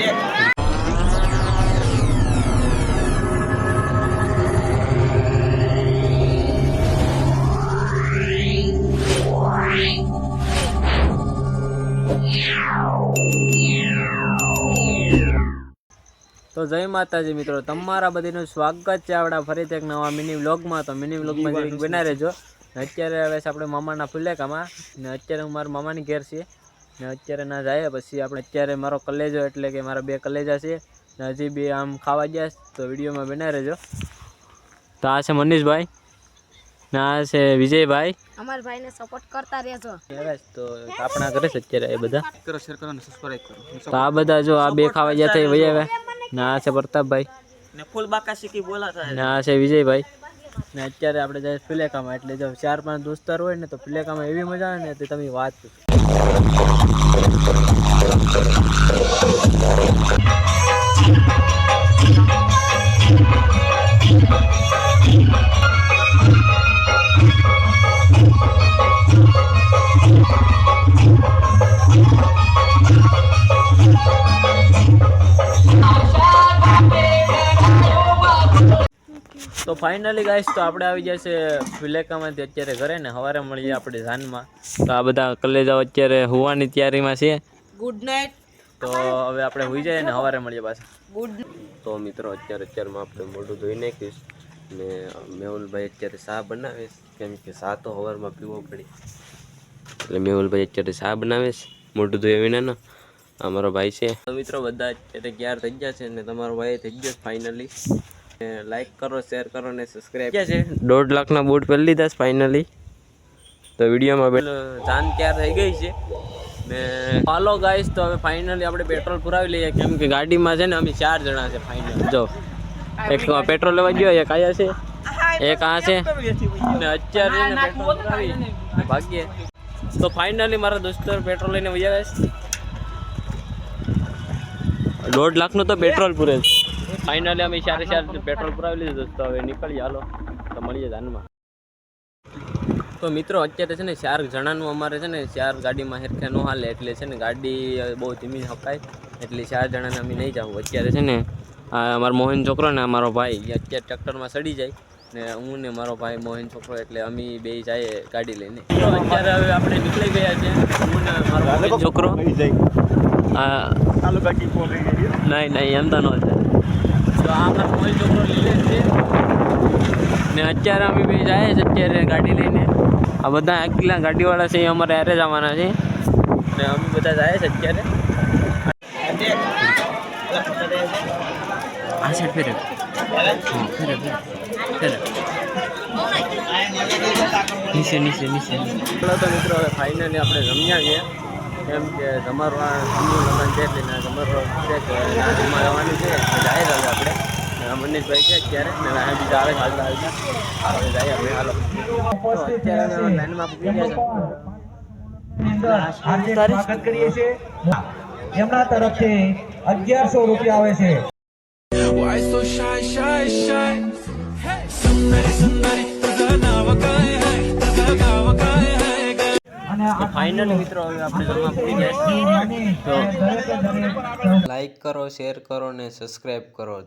તો જય માતાજી મિત્રો તમારા બધીનું સ્વાગત છે આપણા ફરીથી એક નવા મિની વ્લોગમાં. તો મિની વ્લોગમાં જરીક બના રહેજો. અત્યારે હવે આપણે મામાના ફુલેકામાં. ને અત્યારે હું મારા મામાની ઘેર છીએ. ને અત્યારે ના જાય પછી આપણે અત્યારે મારો કલેજો એટલે કે મારા બે કલેજા છે ને હજી બે આમ ખાવા ગયા તો વિડીયોમાં બનાવી રહેજો. તો આ છે મનીષભાઈ ને આ છે વિજયભાઈ. અમારા ભાઈને સપોર્ટ કરતા રહેજો. તો આપણા ઘરે છે અત્યારે એ બધા. કરો શેર કરો ને સબસ્ક્રાઇબ કરો. તો આ બધા જો આ બે ખાવા ગયા થઈ આવ્યા ને આ છે પ્રતાપભાઈ. ને ફૂલ બાકા શીખી બોલાતા ને આ છે વિજયભાઈ. ને અત્યારે આપણે જાય ફિલેકામાં એટલે જો ચાર પાંચ દોસ્તાર હોય ને તો ફિલેકામાં એવી મજા આવે ને તે તમે વાત તો ફાઇનલી ગાઈસ તો આપણે આવી જશે ફિલેકામાંથી અત્યારે ઘરે ને સવારે મળીએ આપણે જાનમાં તો આ બધા કલેજાઓ અત્યારે હોવાની તૈયારીમાં છે ગુડ નાઇટ તો હવે આપણે હોઈ જઈએ ને સવારે મળીએ પાછા. ગુડ તો મિત્રો અત્યારે અત્યારમાં આપણે મોઢું ધોઈ નાખીશ ને મેહુલભાઈ અત્યારે શાહ બનાવીશ કેમ કે શાહ તો સવારમાં પીવો પડે. એટલે મેહુલભાઈ અત્યારે શાહ બનાવીશ મોઢું ધોયા વિનાનો. અમારો ભાઈ છે. તો મિત્રો બધા અત્યારે ક્યાર થઈ ગયા છે ને તમારો ભાઈ થઈ ગયો ફાઇનલી લાઈક કરો શેર કરો ને સબસ્ક્રાઈબ છે? દોઢ લાખના બૂટ પહેરી લીધા ફાઇનલી તો વિડીયોમાં પેલો જાન તૈયાર થઈ ગઈ છે? ને હાલો ગાઈસ તો હવે ફાઇનલી આપણે પેટ્રોલ પુરાવી લઈએ. કેમ કે ગાડીમાં છે ને અમે ચાર જણા છે ફાઇનલ જો એક પેટ્રોલ લેવા ગયો એક આયા છે એક આ છે. ને અત્યારે પેટ્રોલ પુરાવી. ભાગીએ તો ફાઇનલી મારા દોસ્તો પેટ્રોલ લઈને વૈયા આવે દોઢ દોઢ લાખનું તો પેટ્રોલ પૂરે. ફાઇનલી અમે ચારે ચાર પેટ્રોલ પુરાવી લીધું દોસ્તો. હવે નીકળીએ હાલો. તો મળીએ જાનમાં તો મિત્રો અત્યારે છે ને ચાર જણાનું અમારે છે ને ચાર ગાડીમાં હેરખે ન હાલે એટલે છે ને ગાડી બહુ ધીમી હકાય. એટલે ચાર જણાને અમે નહીં જાઉં. અત્યારે છે ને અમારો મોહન છોકરો ને અમારો ભાઈ અત્યારે ટ્રેક્ટરમાં સડી જાય ને હું ને મારો ભાઈ મોહન છોકરો એટલે અમે બે જઈએ ગાડી લઈને. અત્યારે હવે આપણે નીકળી ગયા છે. હું ને મારો મોહન છોકરો. નહીં નહીં એમ તો ન તો આ મારો મોહન છોકરો છે. ને અત્યારે અમે બે જાય છે અત્યારે ગાડી લઈને. આ બધા એકલા ગાડીવાળા છે એ અમારે હારે આવવાના છે. ને અમે બધા જાય છે અત્યારે. આ સાઈડ ફેરે ફેરે ફેરે નીચે નીચે. નીચે તો મિત્રો હવે ફાઇનલી આપણે જમ્યા છીએ. કેમ કે તમારું આ સમૂહ લગ્ન છે એટલે ના તમારો છે કે જવાનું છે. જાય હવે આપણે. મનીષભાઈ છે અત્યારે. બીજા એમના તરફથી અગિયારસો રૂપિયા આવે છે. ફાઇનલ મિત્રો આપણે ઘરમાં લાઈક કરો શેર કરો ને સબસ્ક્રાઈબ કરો.